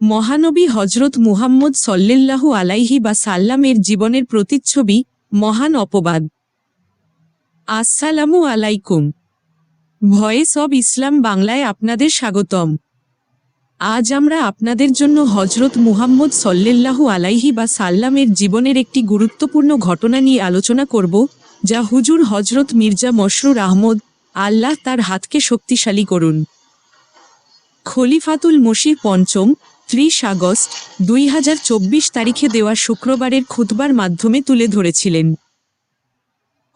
মহানবী হজরত মুহাম্মদ সল্লেল্লাহু আলাইহি বা সাল্লামের জীবনের প্রতিচ্ছবি, মহান অপবাদ। আসসালামু আলাইকুম। ভয়েস অব ইসলাম বাংলায় আপনাদের স্বাগতম। আজ আমরা আপনাদের জন্য হজরত মুহাম্মদ সল্লেল্লাহু আলাইহি বা সাল্লামের জীবনের একটি গুরুত্বপূর্ণ ঘটনা নিয়ে আলোচনা করব, যা হুজুর হজরত মির্জা মশরুর আহমদ, আল্লাহ তার হাতকে শক্তিশালী করুন। খলিফাতুল মসির পঞ্চম ত্রিশ আগস্ট, দুই হাজার চব্বিশ তারিখে দেওয়া শুক্রবারের খুতবার মাধ্যমে তুলে ধরেছিলেন।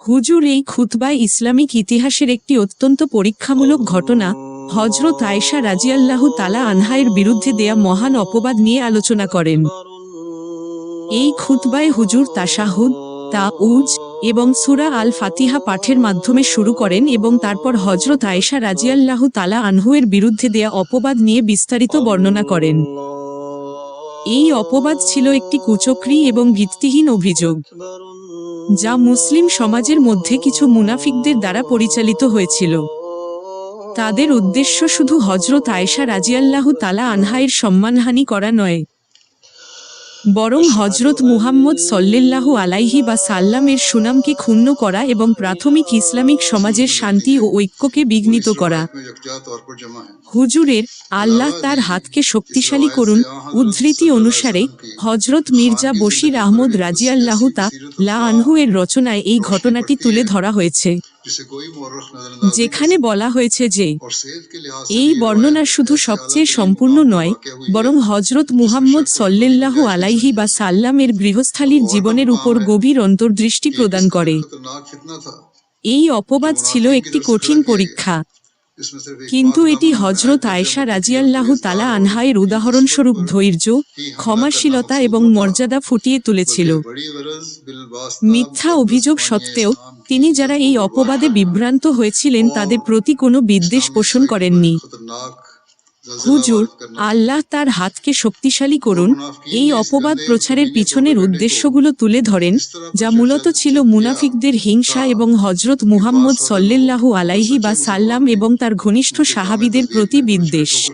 হুজুর এই খুতবায় ইসলামিক ইতিহাসের একটি অত্যন্ত পরীক্ষামূলক ঘটনা হজরত আয়েশা রাজিয়াল্লাহু তালা আনহায়ের বিরুদ্ধে দেয়া মহান অপবাদ নিয়ে আলোচনা করেন। এই খুতবায় হুজুর তাশাহুদ তা উজ এবং সুরা আল ফাতিহা পাঠের মাধ্যমে শুরু করেন এবং তারপর হজরত আয়েশা রাজিয়াল্লাহু তালা আনহুয়ের বিরুদ্ধে দেয়া অপবাদ নিয়ে বিস্তারিত বর্ণনা করেন। এই অপবাদ ছিল একটি কুচক্রি এবং ভিত্তিহীন অভিযোগ, যা মুসলিম সমাজের মধ্যে কিছু মুনাফিকদের দ্বারা পরিচালিত হয়েছিল। তাদের উদ্দেশ্য শুধু হজরত আয়েশা রাজিয়াল্লাহু তালা আনহায়ের সম্মানহানি করা নয় বরং হজরত মুহাম্মদ সল্লেল্লাহু আলাইহি বা সাল্লামের সুনামকে ক্ষুণ্ণ করা এবং প্রাথমিক ইসলামিক সমাজের শান্তি ও ঐক্যকে বিঘ্নিত করা। হুজুরের আল্লাহ তার হাতকে শক্তিশালী করুন উদ্ধৃতি অনুসারে হজরত মির্জা বশির আহমদ রাজিয়াল্লাহু তা লা আনহু এর রচনায় এই ঘটনাটি তুলে ধরা হয়েছে। যেখানে বলা হয়েছে যে, এই বর্ণনা শুধু সবচেয়ে সম্পূর্ণ নয়, বরং হজরত মুহাম্মদ সল্লেল্লাহু আলাইহি বা সাল্লামের গৃহস্থালীর জীবনের উপর গভীর অন্তর্দৃষ্টি প্রদান করে। এই অপবাদ ছিল একটি কঠিন পরীক্ষা। কিন্তু এটি হজরত আয়েশা রাজিয়াল্লাহ তালা আনহায়ের উদাহরণস্বরূপ ধৈর্য, ক্ষমাশীলতা এবং মর্যাদা ফুটিয়ে তুলেছিল। মিথ্যা অভিযোগ সত্ত্বেও তিনি যারা এই অপবাদে বিভ্রান্ত হয়েছিলেন তাদের প্রতি কোনো বিদ্বেষ পোষণ করেননি। হুজুর আল্লাহ তার হাতকে শক্তিশালী করুন। এই অপবাদ প্রচারের পিছনের উদ্দেশ্যগুলো তুলে ধরেন যা মূলত ছিল মুনাফিকদের হিংসা এবং হজরত মুহাম্মদ সল্লেল্লাহু আলাইহি বা সাল্লাম এবং তার ঘনিষ্ঠ সাহাবিদের প্রতি বিদ্বেষ।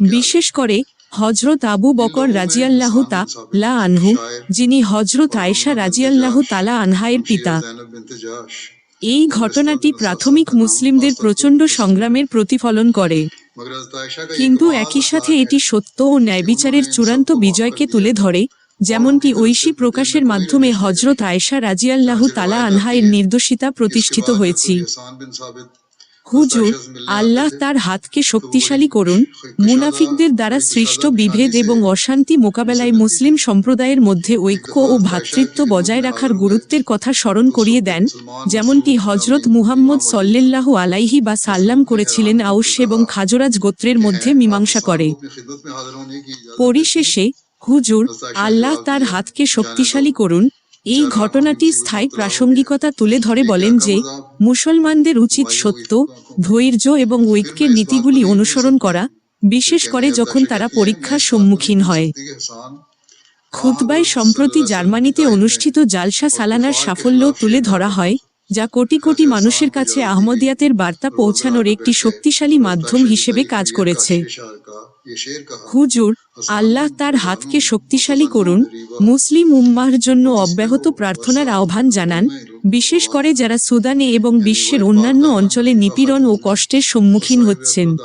বিশেষ করে হজরত আবু বকর রাজিয়াল্লাহু তা লা আনহু যিনি হজরত আয়েশা রাজিয়াল্লাহু তালা আনহায়ের পিতা। এই ঘটনাটি প্রাথমিক মুসলিমদের প্রচণ্ড সংগ্রামের প্রতিফলন করে। কিন্তু একই সাথে এটি সত্য ও ন্যায়বিচারের চূড়ান্ত বিজয়কে তুলে ধরে, যেমনটি ঐশী প্রকাশের মাধ্যমে হজরত আয়েশা রাজিয়াল্লাহু তালা আনহায়ের নির্দোষিতা প্রতিষ্ঠিত হয়েছি। হুজুর আল্লাহ তার হাতকে শক্তিশালী করুন। মুনাফিকদের দ্বারা সৃষ্ট বিভেদ এবং অশান্তি মোকাবেলায় মুসলিম সম্প্রদায়ের মধ্যে ঐক্য ও ভ্রাতৃত্ব বজায় রাখার গুরুত্বের কথা স্মরণ করিয়ে দেন যেমনটি হজরত মুহাম্মদ সল্লেল্লাহু আলাইহি বা সাল্লাম করেছিলেন আউস এবং খাজরাজ গোত্রের মধ্যে মীমাংসা করে। পরিশেষে হুজুর আল্লাহ তার হাতকে শক্তিশালী করুন। এই ঘটনাটি স্থায়ী প্রাসঙ্গিকতা তুলে ধরে বলেন যে, মুসলমানদের উচিত সত্য, ধৈর্য এবং ঐক্যের নীতিগুলি অনুসরণ করা, বিশেষ করে যখন তারা পরীক্ষার সম্মুখীন হয়। খুতবায় সম্প্রতি জার্মানিতে অনুষ্ঠিত জালসা সালানার সাফল্য তুলে ধরা হয়, যা কোটি কোটি মানুষের কাছে আহমদিয়াতের বার্তা পৌঁছানোর একটি শক্তিশালী মাধ্যম হিসেবে কাজ করেছে। হুজুর, আল্লাহ তার হাতকে শক্তিশালী করুন, মুসলিম উম্মাহর জন্য অব্যাহত প্রার্থনার আহ্বান জানান, বিশেষ করে যারা সুদানে এবং বিশ্বের অন্যান্য অঞ্চলে নিপীড়ন ও কষ্টের সম্মুখীন হচ্ছেন।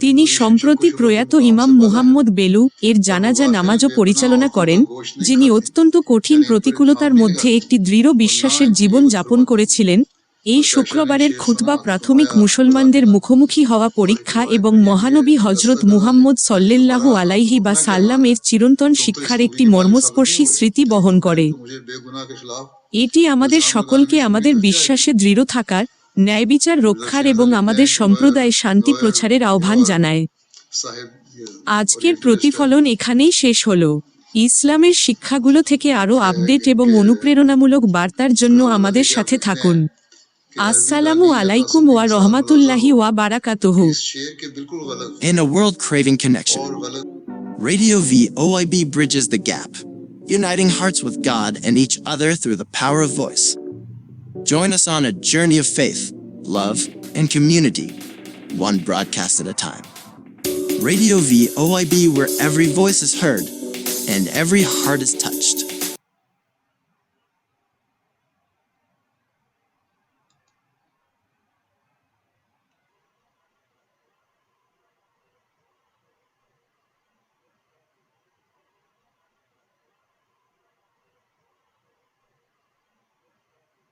তিনি সম্প্রতি প্রয়াত ইমাম মুহাম্মদ বেলু এর জানাজা নামাজও পরিচালনা করেন, যিনি অত্যন্ত কঠিন প্রতিকূলতার মধ্যে একটি দৃঢ় বিশ্বাসের জীবন যাপন করেছিলেন এই শুক্রবারের খুতবা প্রাথমিক মুসলমানদের মুখোমুখি হওয়া পরীক্ষা এবং মহানবী হজরত মুহাম্মদ সল্লেল্লাহু আলাইহি বা সাল্লামের চিরন্তন শিক্ষার একটি মর্মস্পর্শী স্মৃতি বহন করে। এটি আমাদের সকলকে আমাদের বিশ্বাসে দৃঢ় থাকার ন্যায়বিচার রক্ষার এবং আমাদের সম্প্রদায়ে শান্তি প্রচারের আহ্বান জানায়। আজকের প্রতিফলন এখানেই শেষ হলো। ইসলামের শিক্ষাগুলো থেকে আরও আপডেট এবং অনুপ্রেরণামূলক বার্তার জন্য আমাদের সাথে থাকুন। Assalamu alaikum wa rahmatullahi wa barakatuhu. In a world craving connection, Radio V OIB bridges the gap, uniting hearts with God and each other through the power of voice. Join us on a journey of faith, love, and community, one broadcast at a time. Radio V OIB, where every voice is heard and every heart is touched.